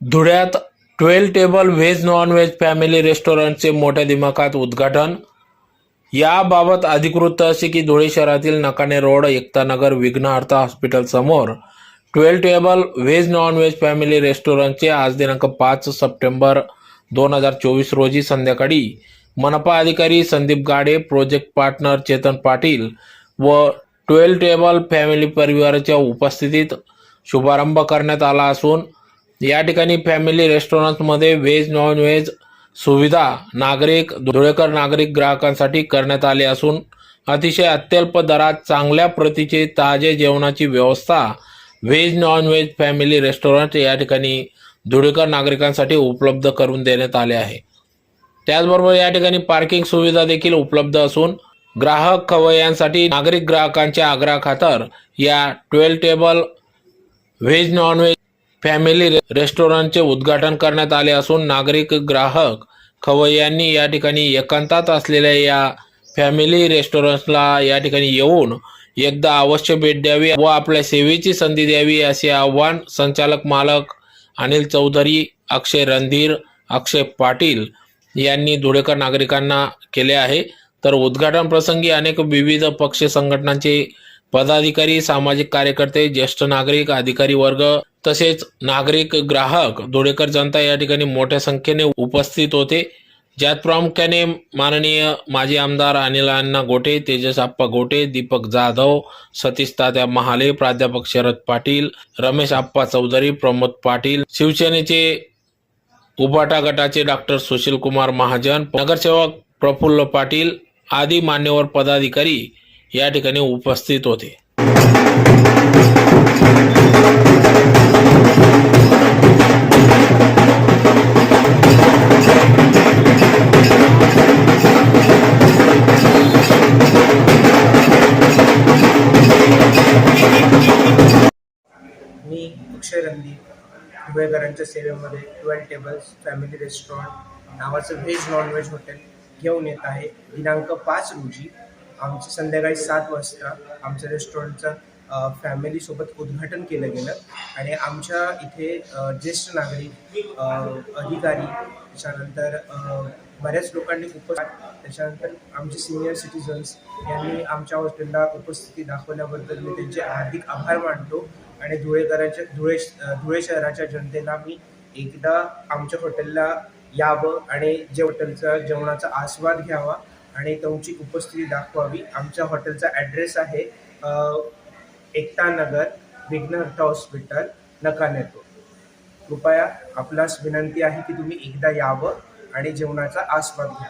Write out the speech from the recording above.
धुळ्यात twelve table veg non veg family रेस्टॉरंटचे मोठ्या दिमाखात उद्घाटन. याबाबत अधिकृत असे की धुळे शहरातील नकाने रोड एकतानगर विघ्नहर्ता हॉस्पिटल समोर twelve table veg non veg family रेस्टॉरंटचे आज दिनांक पाच सप्टेंबर दोन हजार चोवीस रोजी संध्याकाळी मनपा अधिकारी संदीप गाडे प्रोजेक्ट पार्टनर चेतन पाटील व ट्वेल्व टेबल फॅमिली परिवाराच्या उपस्थितीत शुभारंभ करण्यात आला असून या ठिकाणी फॅमिली रेस्टॉरंटमध्ये व्हेज नॉन व्हेज सुविधा नागरिक धुळेकर नागरिक ग्राहकांसाठी करण्यात आले असून अतिशय अत्यल्प दरात चांगल्या प्रतीचे ताजे जेवणाची व्यवस्था veg non veg family restaurant या ठिकाणी धुळेकर नागरिकांसाठी उपलब्ध करून देण्यात आले आहे. त्याचबरोबर या ठिकाणी पार्किंग सुविधा देखील उपलब्ध असून ग्राहक खवयांसाठी नागरिक ग्राहकांच्या आग्रहाखातर या twelve table veg non veg family रेस्टॉरंटचे उद्घाटन करण्यात आले असून नागरिक ग्राहक खवय्यांनी या ठिकाणी एकांतात असलेल्या या फॅमिली रेस्टॉरंटला या ठिकाणी येऊन एकदा अवश्य भेट द्यावी व आपल्या सेवेची संधी द्यावी असे आव्हान संचालक मालक अनिल चौधरी अक्षय रणधीर अक्षय पाटील यांनी धुळेकर नागरिकांना केले आहे. तर उद्घाटन प्रसंगी अनेक विविध पक्ष संघटनांचे पदाधिकारी सामाजिक कार्यकर्ते ज्येष्ठ नागरिक अधिकारी वर्ग तसेच नागरिक ग्राहक धुळेकर जनता या ठिकाणी मोठ्या संख्येने उपस्थित होते. ज्यात प्रामुख्याने माननीय माजी आमदार अनिल अण्णा गोटे तेजस आप्पा गोटे दीपक जाधव सतीश तात्या महाले प्राध्यापक शरद पाटील रमेश आप्पा चौधरी प्रमोद पाटील शिवसेनेचे उभाटा गटाचे डॉक्टर सुशील कुमार महाजन नगरसेवक प्रफुल्ल पाटील आदी मान्यवर पदाधिकारी या ठिकाणी उपस्थित होते. मी अक्षय रंदी धुळेकरांच्या सेवेमध्ये ट्वेल्व टेबल्स फॅमिली रेस्टॉरंट नावाचं व्हेज नॉन व्हेज हॉटेल घेऊन येत आहे. दिनांक पाच रोजी आमचं संध्याकाळी सात वाजता आमच्या रेस्टॉरंटचं फॅमिलीसोबत उद्घाटन केलं गेलं. आणि आमच्या इथे ज्येष्ठ नागरिक अधिकारी त्याच्यानंतर बऱ्याच लोकांनी उपस्थित त्याच्यानंतर आमचे सिनियर सिटीजन्स यांनी आमच्या हॉटेलला उपस्थिती दाखवल्याबद्दल मी त्यांचे हार्दिक आभार मानतो. आणि धुळेकरांच्या धुळे धुळे शहराच्या जनतेला मी एकदा आमच्या हॉटेलला यावं आणि जे हॉटेलचा जेवणाचा आस्वाद घ्यावा आणि तुमची उपस्थिती दाखवावी. आमच्या हॉटेलचा ॲड्रेस आहे एकता नगर विघ्नहर्ता हॉस्पिटल नकानेतो कृपया आपल्यास विनंती आहे की तुम्ही एकदा यावं आणि जेवणाचा आस्वाद घ्या.